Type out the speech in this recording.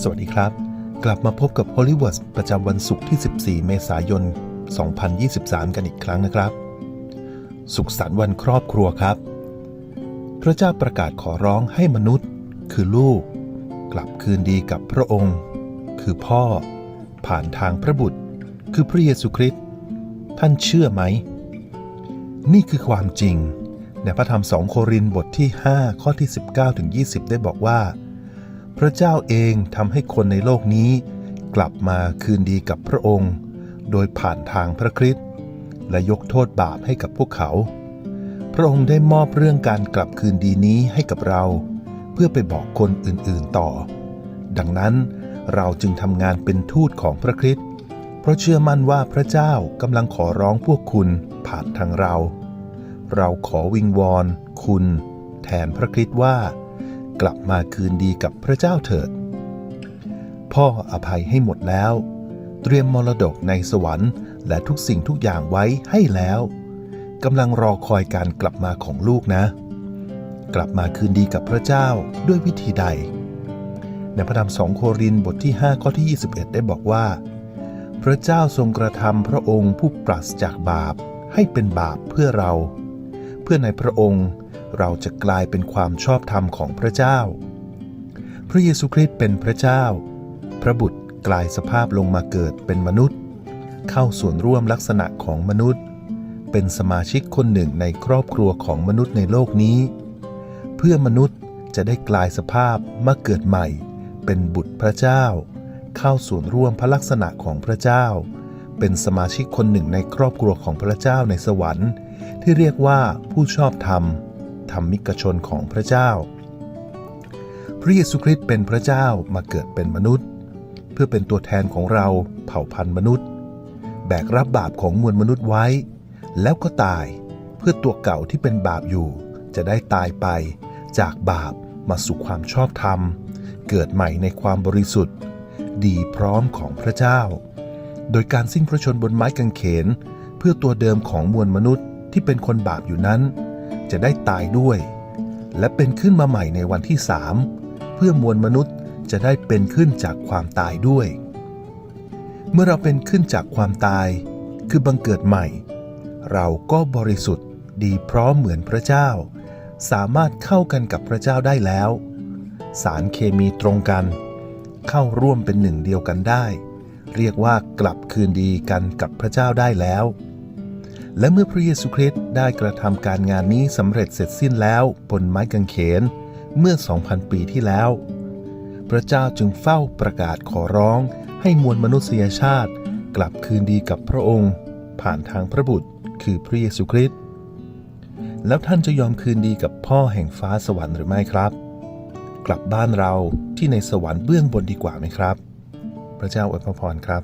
สวัสดีครับ กลับมาพบกับ Hollywood ประจำวันศุกร์ที่ 14 เมษายน 2023 กันอีกครั้งนะครับ สุขสันต์วันครอบครัวครับ พระเจ้าประกาศขอร้องให้มนุษย์ คือลูก กลับคืนดีกับพระองค์ คือพ่อ ผ่านทางพระบุตร คือพระเยซูคริสต์ท่านเชื่อไหม นี่คือความจริงในพระธรรมสองโครินธ์บทที่ 5 ข้อที่ 19ถึง20 ได้บอกว่า พระเจ้าเองทำให้คนในโลกนี้ กลับมาคืนดีกับพระองค์ โดยผ่านทางพระคริสต์และยกโทษบาปให้กับพวกเขา พระองค์ได้มอบเรื่องการกลับคืนดีนี้ให้กับเรา เพื่อไปบอกคนอื่นๆต่อ ดังนั้นเราจึงทำงานเป็นทูตของพระคริสต์เพราะเชื่อมั่นว่าพระเจ้ากำลังขอร้องพวกคุณผ่านทางเรา เราขอวิงวอนคุณ แทนพระคริสต์ว่า กลับมาคืนดีกับพระเจ้าเถิด พ่ออภัยให้หมดแล้ว เตรียมมรดกในสวรรค์ และทุกสิ่งทุกอย่างไว้ให้แล้วกำลังรอคอยการกลับมาของลูกนะ กลับมาคืนดีกับพระเจ้าด้วยวิธีใด ในพระธรรมสองโครินธ์บทที่ 5 ข้อที่ 21 ได้บอกว่า พระเจ้าทรงกระทำพระองค์ผู้ปราศจากบาปให้เป็นบาปเพื่อเรา เพื่อในพระองค์ เราจะกลายเป็นความชอบธรรมของพระเจ้า พระเยซูคริสต์เป็นพระเจ้า พระบุตรกลายสภาพลงมาเกิดเป็นมนุษย์ เข้าส่วนร่วมลักษณะของมนุษย์ เป็นสมาชิกคนหนึ่งในครอบครัวของมนุษย์ในโลกนี้ เพื่อมนุษย์จะได้กลายสภาพมาเกิดใหม่ เป็นบุตรพระเจ้า เข้าส่วนร่วมพระลักษณะของพระเจ้า เป็นสมาชิกคนหนึ่งในครอบครัวของพระเจ้าในสวรรค์ ที่เรียกว่าผู้ชอบธรรม ธรรมิกชนของพระเจ้า พระเยซูคริสต์เป็นพระเจ้ามาเกิดเป็นมนุษย์ เพื่อเป็นตัวแทนของเราเผ่าพันธุ์มนุษย์ แบกรับบาปของมวลมนุษย์ไว้ แล้วก็ตายเพื่อตัวเก่าที่เป็นบาปอยู่ จะได้ตายไป จากบาปมาสู่ความชอบธรรม เกิดใหม่ในความบริสุทธิ์ ดีพร้อมของพระเจ้า โดยการสิ้นพระชนบนไม้กางเขน เพื่อตัวเดิมของมวลมนุษย์ที่เป็นคนบาปอยู่นั้น จะได้ตายด้วย และเป็นขึ้นมาใหม่ในวันที่สามเพื่อมวลมนุษย์จะได้เป็นขึ้นจากความตายด้วย เมื่อเราเป็นขึ้นจากความตาย คือบังเกิดใหม่ เราก็บริสุทธิ์ดีพร้อมเหมือนพระเจ้า สามารถเข้ากันกับพระเจ้าได้แล้ว สารเคมีตรงกัน เข้าร่วมเป็นหนึ่งเดียวกันได้ เรียกว่ากลับคืนดีกันกับพระเจ้าได้แล้ว และเมื่อพระเยซูคริสต์ได้กระทำการงานนี้สำเร็จเสร็จสิ้นแล้วบนไม้กางเขนเมื่อ 2,000 ปีที่แล้ว พระเจ้าจึงเฝ้าประกาศขอร้องให้มวลมนุษยชาติ กลับคืนดีกับพระองค์ ผ่านทางพระบุตรคือพระเยซูคริสต์แล้วท่านจะยอมคืนดีกับพ่อแห่งฟ้าสวรรค์หรือไม่ครับ กลับบ้านเราที่ในสวรรค์เบื้องบนดีกว่าไหมครับ พระเจ้าอวยพรครับ